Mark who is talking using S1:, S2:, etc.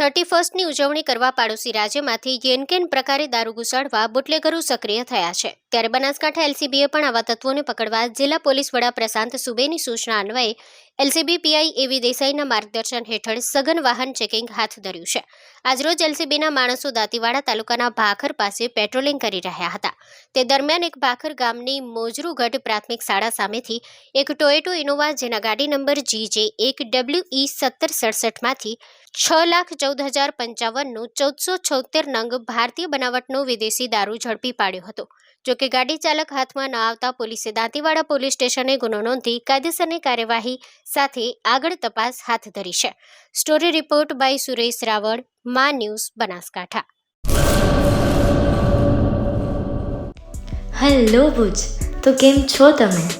S1: Thirty ફર્સ્ટની ઉજવણી કરવા પાડોશી રાજ્યમાંથી યેનકેન પ્રકારે દારૂ ઘુસાડવા બુટલેગરો સક્રિય થયા છે. ત્યારે બનાસકાંઠા એલસીબીએ પણ આવા તત્વોને પકડવા જિલ્લા પોલીસ વડા પ્રશાંત સુબેની સૂચના અન્વયે એલસીબી પીઆઈ એવી દેસાઈના માર્ગદર્શન હેઠળ સઘન વાહન ચેકિંગ હાથ ધર્યું છે. આજરોજ એલસીબીના માણસો દાંતીવાડા તાલુકાના ભાખર પાસે પેટ્રોલિંગ કરી રહ્યા હતા. તે દરમિયાન એક ભાખર ગામની મોજરૂગઢ પ્રાથમિક શાળા સામેથી એક ટોયેટો ઇનોવા જેના ગાડી નંબર જી જે એક ડબલ્યુ સત્તર સડસઠમાંથી છ લાખ ચૌદ હજાર પંચાવનનું ચૌદસો છોતેર નંગ ભારતીય બનાવટનો વિદેશી દારૂ ઝડપી પાડ્યો હતો. જોકે ગાડી ચાલક હાથમાં ન આવતા પોલીસે દાંતીવાડા પોલીસ સ્ટેશને ગુનો નોંધી કાયદેસરની કાર્યવાહી સાથે આગળ તપાસ હાથ ધરી છે. Story report by Suresh Raval, Maa news Banaskantha.
S2: Hello Bhuj, તો કેમ છો તમે?